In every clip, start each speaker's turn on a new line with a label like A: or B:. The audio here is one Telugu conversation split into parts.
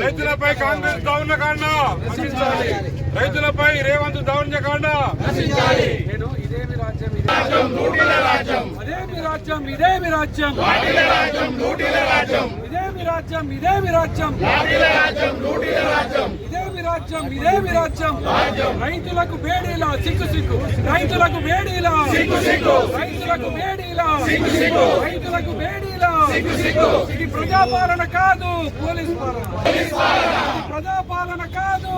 A: రైతులపై కాంగ్రెస్ దౌర్ణకాండ రైతులపై రేవంత్ దౌర్ణకాండ
B: నేను ఇదేమి రాజ్యం ఇదేమి రాజ్యం ఇదేమి రాజ్యం. ఇదేమి రాజ్యం ఇదేమి రాజ్యం. ఇదేమి రాజ్యం ఇదేమి రాజ్యం. రైతులకు వేడిలా సిగ్గు సిగ్గు. రైతులకు వేడిలా సిగ్గు సిగ్గు రైతులకు వేడిలా సిగ్గు సిగ్గు రైతులకు వేడిలా సిగ్గు సిగ్గు ఇది ప్రజాపాలన కాదు పోలీస్ పాలన. ప్రజాపాలన కాదు.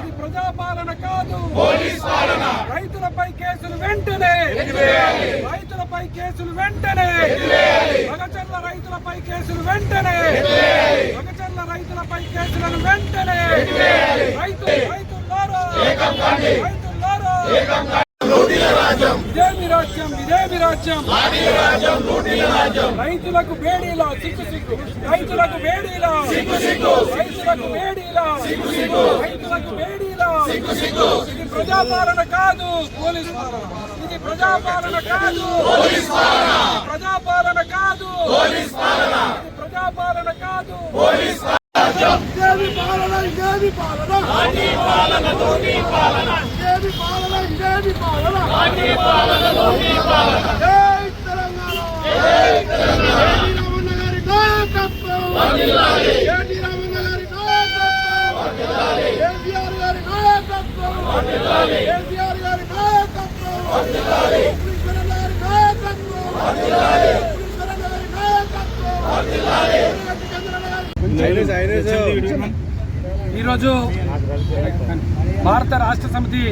B: ఇది ప్రజాపాలన కాదు. పోలీస్ పాలన రైతులపై కేసులు వెంటనే. రైతులపై కేసులు వెంటనే. మగచర్ల రైతులపై కేసులు వెంటనే. మగచర్ల రైతులపై కేసులను వెంటనే. రైతు రైతులారా రైతులారా ఇదేమి రాజ్యం ఇదేమి రాజ్యం రైతులకు వేడిలా సిగ్గు సిగ్గు రైతులకు వేడిలా సిగ్గు సిగ్గు. రైతులకు వేడిలా సిగ్గు సిగ్గు రైతులకు వేడిలా సిగ్గు సిగ్గు ఇది ప్రజాపాలన కాదు పోలీసు పాలన. ప్రజాపాలన కాదు. పాలన ప్రజాపాలన కాదు. పాలన ప్రజాపాలన కాదు.
C: ఇదేమి పాలన ఇదేమి పాలన? పాలన పాలన. ఇదేమి పాలన ఇదేమి పాలన? జై తెలంగాణ! జై తెలంగాణ. రామన్న గారి నాయకత్వం! జై గారి నాయకత్వం!
B: ఈరోజు భారత రాష్ట్ర సమితి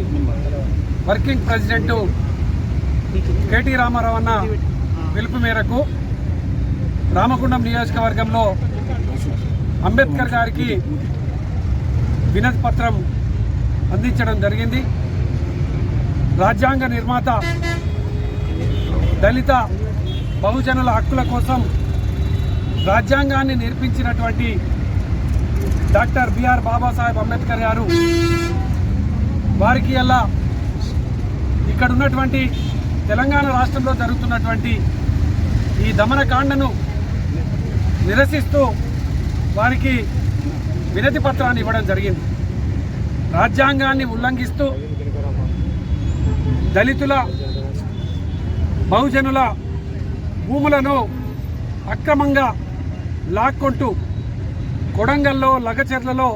B: వర్కింగ్ ప్రెసిడెంట్ కేటీ రామారావు అన్న పిలుపు మేరకు రామగుండం నియోజకవర్గంలో అంబేద్కర్ గారికి వినతి పత్రం అందించడం జరిగింది. రాజ్యాంగ నిర్మాత దళిత బహుజనుల హక్కుల కోసం రాజ్యాంగాన్ని నేర్పించినటువంటి doctor B R Babasaheb Ambedkar గారు వారికి అలా ఇక్కడ ఉన్నటువంటి తెలంగాణ రాష్ట్రంలో జరుగుతున్నటువంటి ఈ దమనకాండను నిరసిస్తూ వారికి వినతి పత్రాన్ని ఇవ్వడం జరిగింది. రాజ్యాంగాన్ని ఉల్లంఘిస్తూ దళితుల బహుజనుల భూములను అక్రమంగా లాక్కొంటూ కొడంగల్లో లగచెర్లలో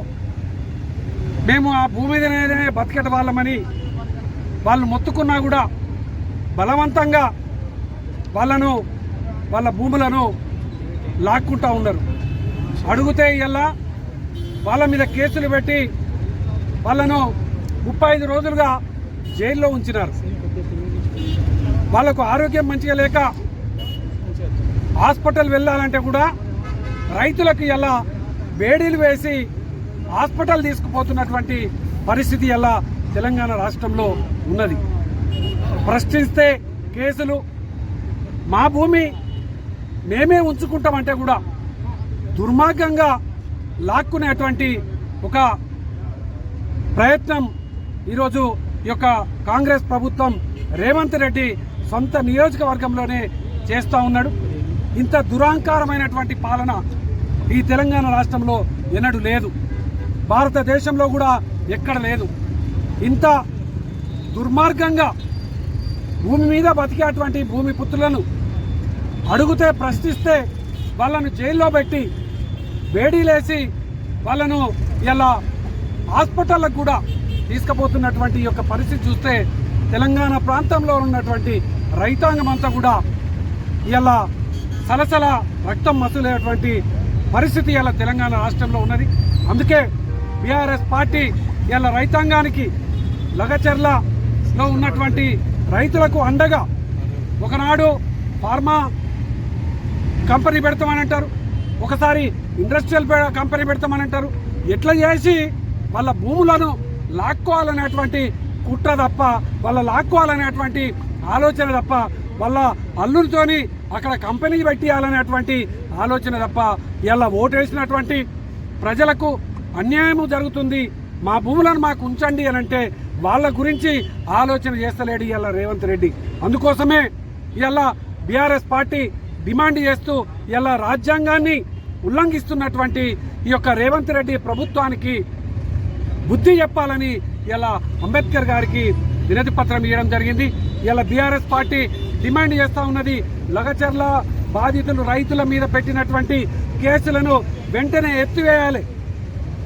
B: మేము ఆ భూమి మీదనే బతికట వాళ్ళమని వాళ్ళు మొత్తుకున్నా కూడా బలవంతంగా వాళ్ళను వాళ్ళ భూములను లాక్కుంటా ఉన్నారు. అడిగితే ఇలా వాళ్ళ మీద కేసులు పెట్టి వాళ్ళను ముప్పై ఐదు రోజులుగా జైల్లో ఉంచినారు. వాళ్ళకు ఆరోగ్యం మంచిగా లేక హాస్పిటల్ వెళ్ళాలంటే కూడా రైతులకు ఎలా వేడీలు వేసి హాస్పిటల్ తీసుకుపోతున్నటువంటి పరిస్థితి ఎలా తెలంగాణ రాష్ట్రంలో ఉన్నది. ప్రశ్నిస్తే కేసులు మా భూమి మేమే ఉంచుకుంటామంటే కూడా దుర్మార్గంగా లాక్కునేటువంటి ఒక ప్రయత్నం ఈరోజు ఈ యొక్క కాంగ్రెస్ ప్రభుత్వం రేవంత్ రెడ్డి సొంత నియోజకవర్గంలోనే చేస్తూ ఉన్నాడు. ఇంత దురాంకారమైనటువంటి పాలన ఈ తెలంగాణ రాష్ట్రంలో ఎన్నడూ లేదు. భారతదేశంలో కూడా ఎక్కడ లేదు. ఇంత దుర్మార్గంగా భూమి మీద బతికేటువంటి భూమి పుత్రులను అడుగుతే ప్రశ్నిస్తే వాళ్ళను జైల్లో పెట్టి వేడీలేసి వాళ్ళను ఇలా హాస్పిటళ్ళకు కూడా తీసుకుపోతున్నటువంటి యొక్క పరిస్థితి చూస్తే తెలంగాణ ప్రాంతంలో ఉన్నటువంటి రైతాంగం అంతా కూడా ఇలా సలసల రక్తం మసులేటువంటి పరిస్థితి ఇలా తెలంగాణ రాష్ట్రంలో ఉన్నది. అందుకే బీఆర్ఎస్ పార్టీ ఇలా రైతాంగానికి లగచర్లలో ఉన్నటువంటి రైతులకు అండగా ఒకనాడు ఫార్మా కంపెనీ పెడతామని అంటారు. ఒకసారి ఇండస్ట్రియల్ కంపెనీ పెడతామని అంటారు. ఎట్లా చేసి వాళ్ళ భూములను లాక్కోవాలనేటువంటి కుట్ర తప్ప వాళ్ళ లాక్కోవాలనేటువంటి ఆలోచన తప్ప వాళ్ళ అల్లుడితోని అక్కడ కంపెనీ పెట్టియాలనేటువంటి ఆలోచన తప్ప ఇలా ఓటేసినటువంటి ప్రజలకు అన్యాయము జరుగుతుంది. మా భూములను మాకు ఉంచండి అని అంటే వాళ్ళ గురించి ఆలోచన చేస్తలేడు ఇలా రేవంత్ రెడ్డి. అందుకోసమే ఇలా బీఆర్ఎస్ పార్టీ డిమాండ్ చేస్తూ ఇలా రాజ్యాంగాన్ని ఉల్లంఘిస్తున్నటువంటి ఈ యొక్క రేవంత్ రెడ్డి ప్రభుత్వానికి బుద్ధి చెప్పాలని ఇలా అంబేద్కర్ గారికి వినతి పత్రం ఇవ్వడం జరిగింది. ఇలా బీఆర్ఎస్ పార్టీ డిమాండ్ చేస్తూ ఉన్నది. లగచర్ల బాధితులు రైతుల మీద పెట్టినటువంటి కేసులను వెంటనే ఎత్తివేయాలి.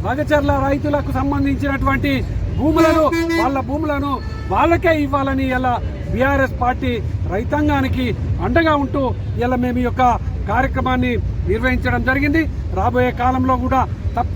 B: లగచర్ల రైతులకు సంబంధించినటువంటి భూములను వాళ్ళ భూములను వాళ్ళకే ఇవ్వాలని ఇలా బీఆర్ఎస్ పార్టీ రైతాంగానికి అండగా ఉంటూ ఇలా మేము యొక్క కార్యక్రమాన్ని నిర్వహించడం జరిగింది. రాబోయే కాలంలో కూడా తప్ప